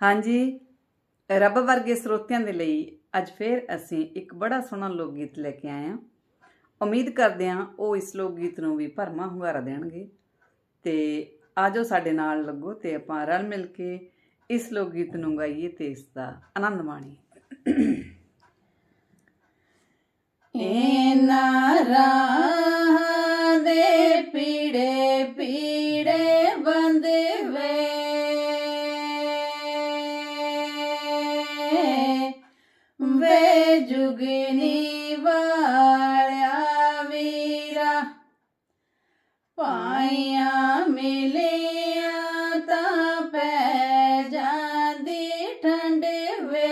ਹਾਂਜੀ, ਰੱਬ ਵਰਗੇ ਸਰੋਤਿਆਂ ਦੇ ਲਈ ਅੱਜ ਫੇਰ ਅਸੀਂ ਇੱਕ ਬੜਾ ਸੋਹਣਾ ਲੋਕ ਗੀਤ ਲੈ ਕੇ ਆਏ ਹਾਂ। ਉਮੀਦ ਕਰਦੇ ਹਾਂ ਉਹ ਇਸ ਲੋਕ ਗੀਤ ਨੂੰ ਵੀ ਭਰਮਾ ਹੁੰਗਾਰਾ ਦੇਣਗੇ। ਤੇ ਆਜੋ ਸਾਡੇ ਨਾਲ ਲੱਗੋ ਤੇ ਆਪਾਂ ਰਲ ਮਿਲ ਕੇ ਇਸ ਲੋਕ ਗੀਤ ਨੂੰ ਗਾਈਏ ਤੇ ਇਸ ਦਾ ਆਨੰਦ ਮਾਣੀਏ। ਇਹਨਾਂ ਰਾਹ ਜੁਗਨੀ ਵਾਲਿਆ ਵੀਰਾ। ਪਾਈਆਂ ਮਿਲਿਆ ਤਾਂ ਪੈ ਜਾਂਦੀ ਠੰਡ ਵੇ।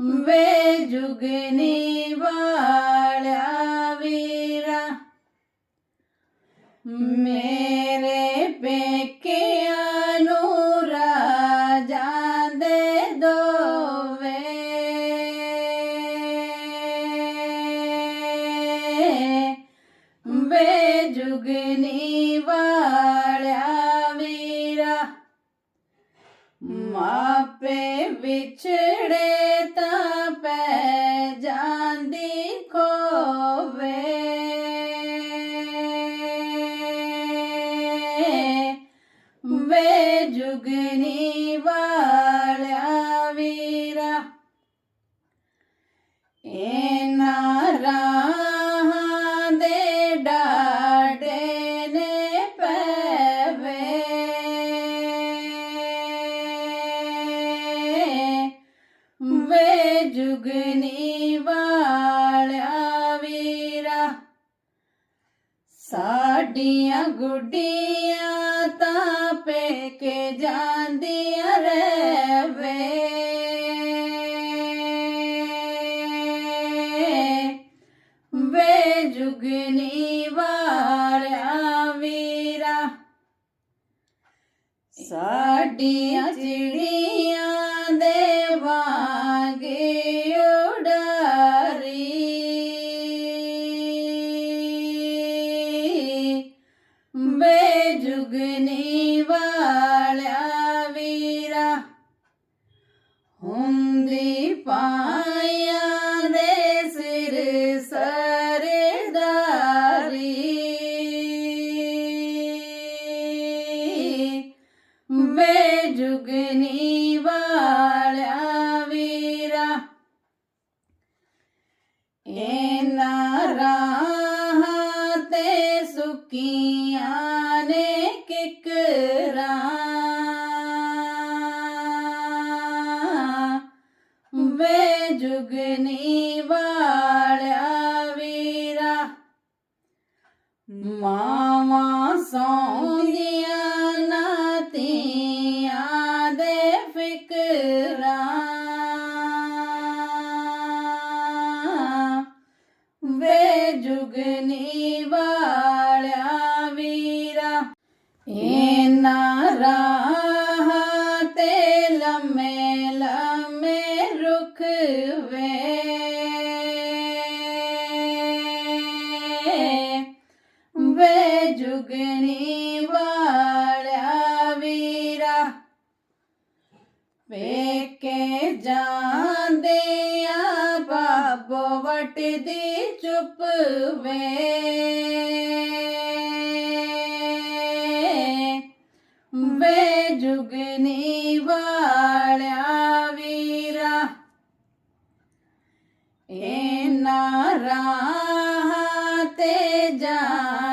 ਵੇ ਜੁਗਨੀ ਵੇ ਜੁਗਨੀ ਵਾਲਿਆ ਵੀਰਾ ਮਾਪੇ ਵਿਛੜੇ ਤਾਂ ਪੈ ਜਾਂਦੀ ਖੋਵੇ। ਵੇ ਜੁਗਨੀ ਜੁਗਨੀ ਵਾਲਿਆ ਵੀਰਾ ਸਾਡੀਆਂ ਗੁੱਡੀਆਂ ਤਾਂ ਪੇਕੇ ਜਾਂਦੀਆਂ ਰਹਿਵੇ ਵੇ ਜੁਗਨੀ ਵਾਲਿਆ ਵੀਰਾ ਸਾਡੀਆਂ ਚਿੜੀਆਂ ਤੇ ਸੁਕੀਆਂ ਨੇ ਕਿਕਰਾਂ ਵੇ ਜੁਗਨੀ ਵਾਲਿਆ ਵੀਰਾ। ਮਾਵਾਂ ਸੌਂਦੀਆਂ ਨਾਤੀਆਂ ਦੇ ਫਿਕਰਾਂ। ਵੇ ਜੁਗਨੀ ਵੇ ਜੁਗਨੀ ਵਾਲਿਆ ਵੀਰਾ। ਵੇਕੇ ਜਾਂਦਿਆਂ ਬਾਬੋ ਵਟਦੀ ਚੁੱਪ ਵੇ। ਵੇ ਜੁਗਨੀ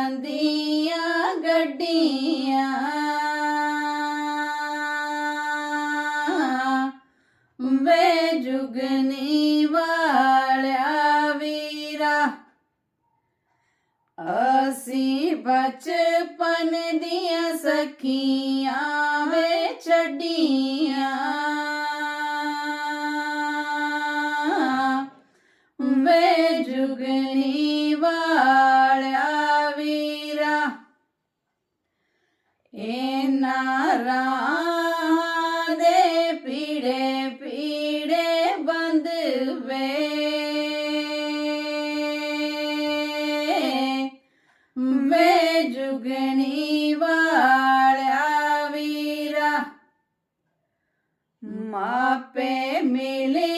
ਜਾਂਦੀਆਂ ਗੱਡੀਆਂ। ਵੇ ਜੁਗਨੀ ਵਾਲਿਆ ਵੀਰਾ ਅਸੀਂ ਬਚਪਨ ਦੀਆਂ ਸਖੀਆਂ ਵੇ ਛੱਡੀਆਂ। ਇਹਨਾਂ ਦੇ ਪੀੜੇ ਪੀੜੇ ਬੰਦ ਵੇ। ਵੇ ਜੁਗਣੀ ਵਾਲਿਆ ਵੀਰਾ ਮਾਪੇ ਮਿਲਿਆ